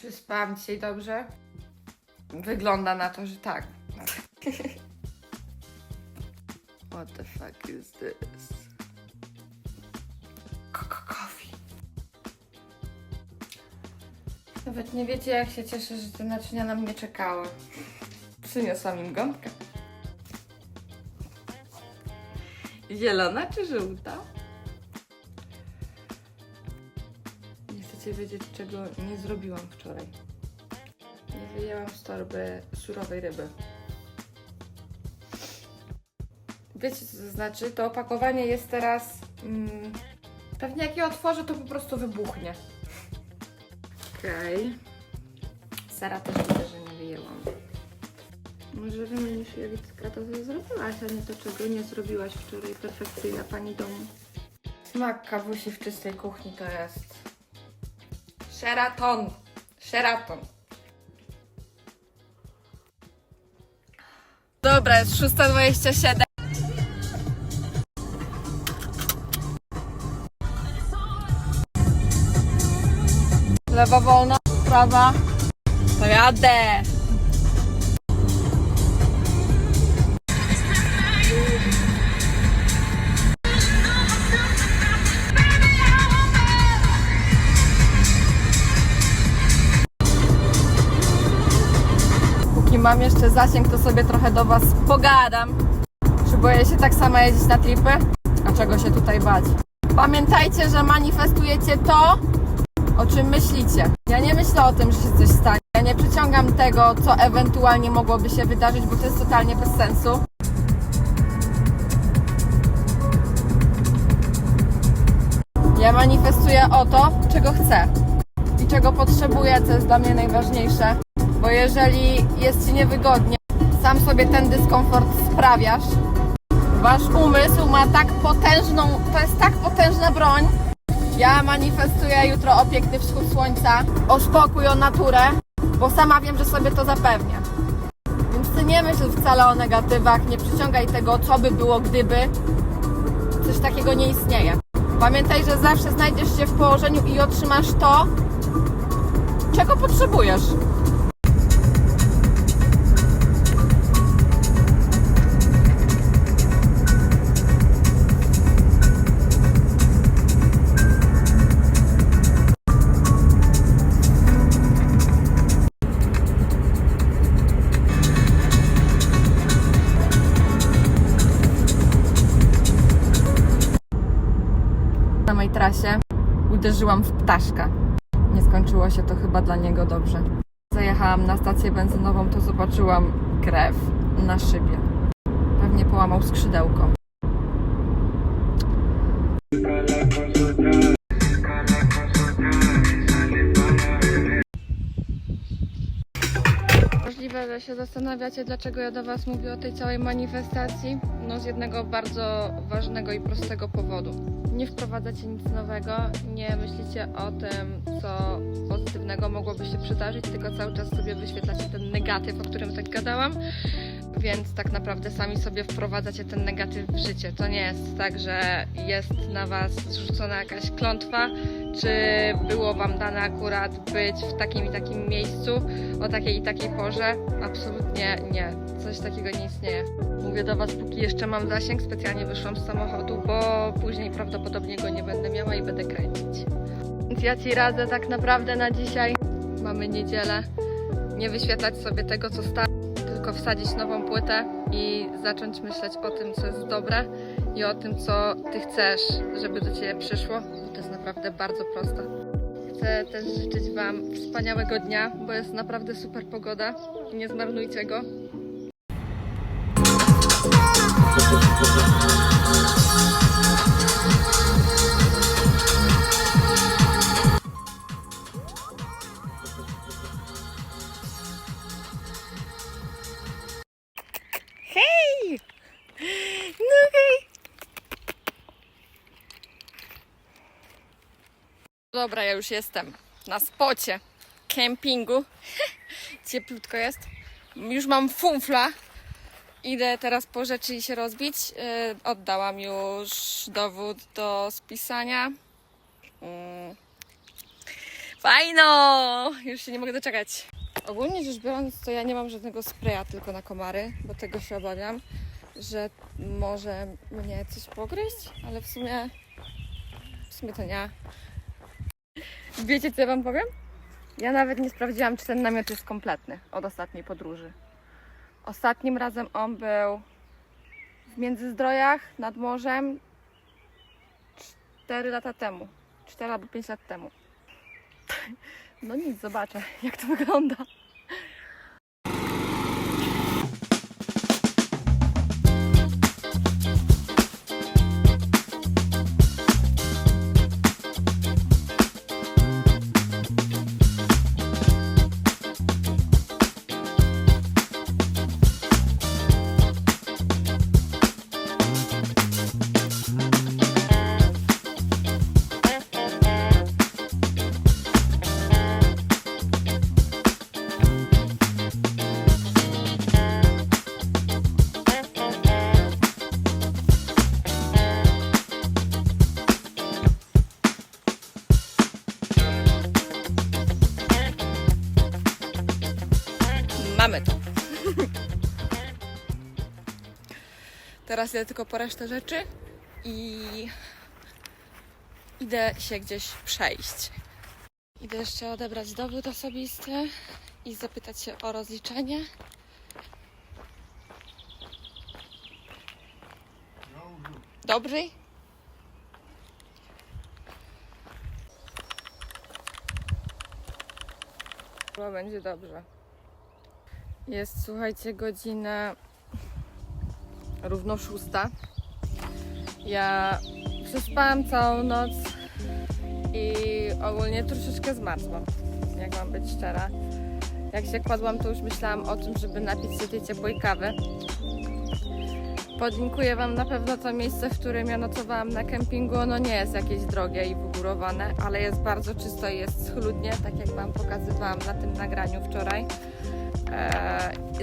Czy spałam dzisiaj dobrze? Wygląda na to, że tak. What the fuck is this? Coffee. Nawet nie wiecie, jak się cieszę, że te naczynia na mnie czekały. Przyniosłam im gąbkę. Zielona czy żółta? Chcecie wiedzieć, czego nie zrobiłam wczoraj. Nie wyjęłam z torby surowej ryby. Wiecie, co to znaczy? To opakowanie jest teraz... Mm, pewnie jak je otworzę, to po prostu wybuchnie. Okej. Sara też widzę, że nie wyjęłam. Może wymienisz Jowicka to, co zrobiłaś, a nie to, czego nie zrobiłaś wczoraj. Perfekcyjna pani domu. Smak kawusi w czystej kuchni to jest... Sheraton. Sheraton. Dobra, jest 6.27. Lewa wolna, prawa. To jadę. Mam jeszcze zasięg, to sobie trochę do Was pogadam. Czy boję się tak samo jeździć na tripy? A czego się tutaj bać? Pamiętajcie, że manifestujecie to, o czym myślicie. Ja nie myślę o tym, że się coś stanie. Ja nie przyciągam tego, co ewentualnie mogłoby się wydarzyć, bo to jest totalnie bez sensu. Ja manifestuję o to, czego chcę i czego potrzebuję, co jest dla mnie najważniejsze. Bo jeżeli jest Ci niewygodnie, sam sobie ten dyskomfort sprawiasz, Wasz umysł ma tak potężną, to jest tak potężna broń. Ja manifestuję jutro o wschód słońca, o spokój, o naturę, bo sama wiem, że sobie to zapewnię. Więc ty nie myśl wcale o negatywach, nie przyciągaj tego, co by było gdyby. Coś takiego nie istnieje. Pamiętaj, że zawsze znajdziesz się w położeniu i otrzymasz to, czego potrzebujesz. Na mojej trasie uderzyłam w ptaszka. Nie skończyło się to chyba dla niego dobrze. Zajechałam na stację benzynową, to zobaczyłam krew na szybie. Pewnie połamał skrzydełko. Możliwe, że się zastanawiacie, dlaczego ja do Was mówię o tej całej manifestacji. No z jednego bardzo ważnego i prostego powodu. Nie wprowadzacie nic nowego, nie myślicie o tym, co pozytywnego mogłoby się przydarzyć, tylko cały czas sobie wyświetlacie ten negatyw, o którym tak gadałam. Więc tak naprawdę sami sobie wprowadzacie ten negatyw w życie. To nie jest tak, że jest na Was zrzucona jakaś klątwa, czy było Wam dane akurat być w takim i takim miejscu, o takiej i takiej porze. Absolutnie nie. Coś takiego nie istnieje. Mówię do Was, póki jeszcze mam zasięg, specjalnie wyszłam z samochodu, bo później prawdopodobnie go nie będę miała i będę kręcić. Więc ja Ci radzę tak naprawdę na dzisiaj. Mamy niedzielę. Nie wyświetlać sobie tego, co stare, tylko wsadzić nową płytę i zacząć myśleć o tym, co jest dobre i o tym, co Ty chcesz, żeby do Ciebie przyszło, bo to jest naprawdę bardzo proste. Chcę też życzyć Wam wspaniałego dnia, bo jest naprawdę super pogoda. Nie zmarnujcie go. Już jestem na spocie kempingu. Cieplutko jest. Już mam funfla. Idę teraz po rzeczy i się rozbić. Yy, oddałam już dowód do spisania. Mm. Fajno! Już się nie mogę doczekać. Ogólnie rzecz biorąc, to ja nie mam żadnego spraya tylko na komary, bo tego się obawiam, że może mnie coś pogryźć, ale w sumie w sumie to nie. Wiecie co ja wam powiem? Ja nawet nie sprawdziłam, czy ten namiot jest kompletny od ostatniej podróży. Ostatnim razem on był w Międzyzdrojach nad morzem 4 lata temu. 4 albo 5 lat temu. No nic, zobaczę jak to wygląda. Mamy to. Teraz idę tylko po resztę rzeczy i idę się gdzieś przejść. Idę jeszcze odebrać dowód osobisty i zapytać się o rozliczenie. Dobry? Chyba będzie dobrze. Jest, słuchajcie, godzina równo szósta. Ja przespałam całą noc i ogólnie troszeczkę zmarzłam, jak mam być szczera. Jak się kładłam, to już myślałam o tym, żeby napić się tej ciepłej kawy. Podziękuję Wam na pewno to miejsce, w którym ja nocowałam na kempingu. Ono nie jest jakieś drogie i wygórowane, ale jest bardzo czysto i jest schludnie, tak jak Wam pokazywałam na tym nagraniu wczoraj.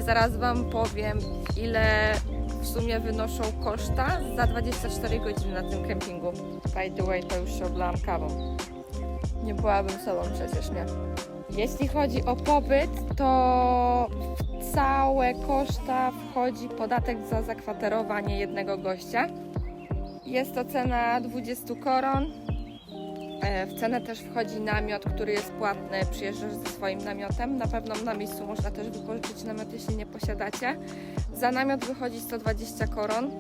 Zaraz Wam powiem, ile w sumie wynoszą koszta za 24 godziny na tym kempingu. By the way, to już się oblałam kawą. Nie byłabym sobą przecież, nie? Jeśli chodzi o pobyt, to w całe koszta wchodzi podatek za zakwaterowanie jednego gościa. Jest to cena 20 koron. E, W cenę też wchodzi namiot, który jest płatny. Przyjeżdżasz ze swoim namiotem. Na pewno na miejscu można też wypożyczyć namiot, jeśli nie posiadacie. Za namiot wychodzi 120 koron.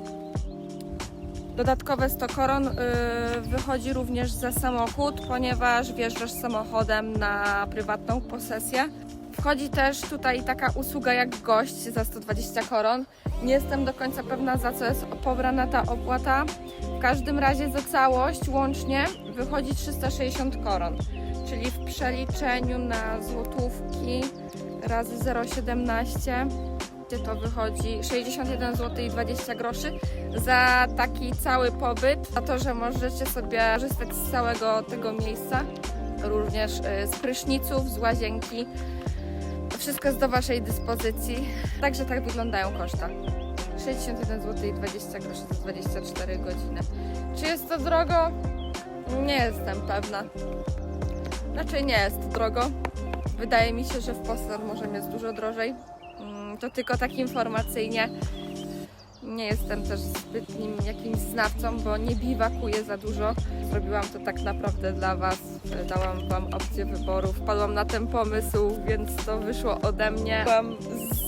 Dodatkowe 100 koron y, wychodzi również za samochód, ponieważ wjeżdżasz samochodem na prywatną posesję. Wchodzi też tutaj taka usługa jak gość za 120 koron. Nie jestem do końca pewna za co jest pobrana ta opłata. W każdym razie za całość łącznie wychodzi 360 koron, czyli w przeliczeniu na złotówki razy 0,17 gdzie to wychodzi 61 zł i 20 groszy za taki cały pobyt, za to, że możecie sobie korzystać z całego tego miejsca, również y, z pryszniców, z łazienki. Wszystko jest do Waszej dyspozycji. Także tak wyglądają koszta. 61 zł i 20 groszy za 24 godziny. Czy jest to drogo? Nie jestem pewna. Raczej nie jest drogo. Wydaje mi się, że w Poster może jest dużo drożej. Mm, To tylko tak informacyjnie. Nie jestem też zbytnim jakimś znawcą, bo nie biwakuję za dużo. Zrobiłam to tak naprawdę dla Was. Dałam Wam opcję wyboru. Wpadłam na ten pomysł, więc to wyszło ode mnie. Byłam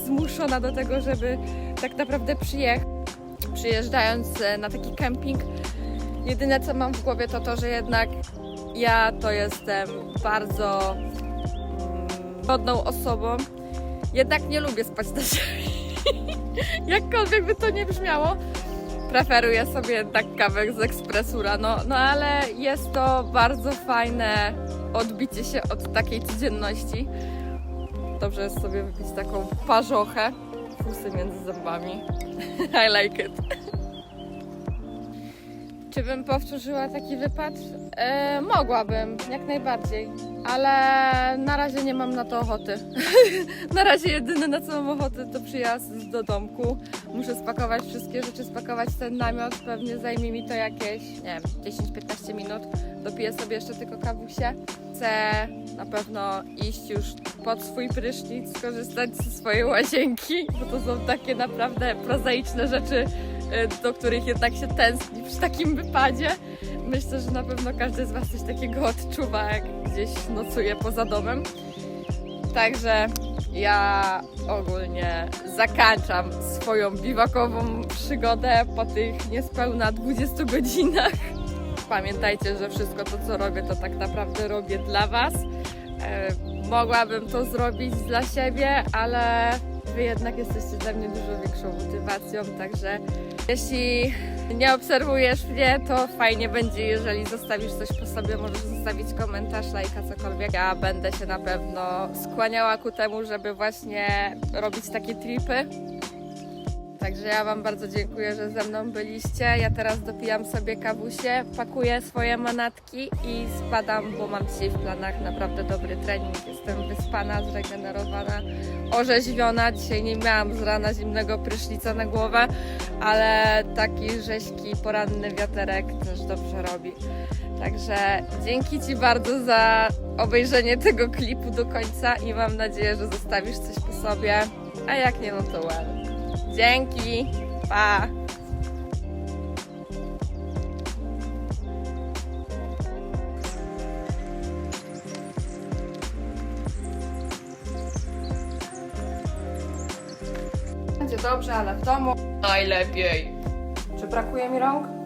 zmuszona do tego, żeby tak naprawdę przyjechać. Przyjeżdżając e, na taki kemping, jedyne co mam w głowie to to, że jednak ja to jestem bardzo mm, wodną osobą. Jednak nie lubię spać na ziemi. Jakkolwiek by to nie brzmiało. Preferuję sobie jednak kawę z ekspresura, no, no ale jest to bardzo fajne odbicie się od takiej codzienności. Dobrze jest sobie wypić taką parzochę, fusy między zębami. I like it. Czy bym powtórzyła taki wypad? E, mogłabym, jak najbardziej, ale na razie nie mam na to ochoty. na razie jedyne na co mam ochotę to przyjazd do domku. Muszę spakować wszystkie rzeczy, spakować ten namiot. Pewnie zajmie mi to jakieś, nie wiem, 10-15 minut. Dopiję sobie jeszcze tylko kawusie. Chcę na pewno iść już pod swój prysznic, skorzystać ze swojej łazienki, bo to są takie naprawdę prozaiczne rzeczy, do których jednak się tęskni przy takim wypadzie. Myślę, że na pewno każdy z Was coś takiego odczuwa, jak gdzieś nocuje poza domem. Także ja ogólnie zakończam swoją biwakową przygodę po tych niespełna 20 godzinach. Pamiętajcie, że wszystko to, co robię, to tak naprawdę robię dla Was. E, mogłabym to zrobić dla siebie, ale Wy jednak jesteście dla mnie dużo większą motywacją, także jeśli nie obserwujesz mnie, to fajnie będzie, jeżeli zostawisz coś po sobie, możesz zostawić komentarz, lajka, cokolwiek. Ja będę się na pewno skłaniała ku temu, żeby właśnie robić takie tripy. Także ja Wam bardzo dziękuję, że ze mną byliście. Ja teraz dopijam sobie kawusie, pakuję swoje manatki i spadam, bo mam dzisiaj w planach naprawdę dobry trening. Jestem wyspana, zregenerowana, orzeźwiona. Dzisiaj nie miałam z rana zimnego prysznica na głowę, ale taki rzeźki, poranny wiaterek też dobrze robi. Także dzięki Ci bardzo za obejrzenie tego klipu do końca i mam nadzieję, że zostawisz coś po sobie, a jak nie, no to well. Dzięki, pa! Będzie dobrze, ale w domu najlepiej. Czy brakuje mi rąk?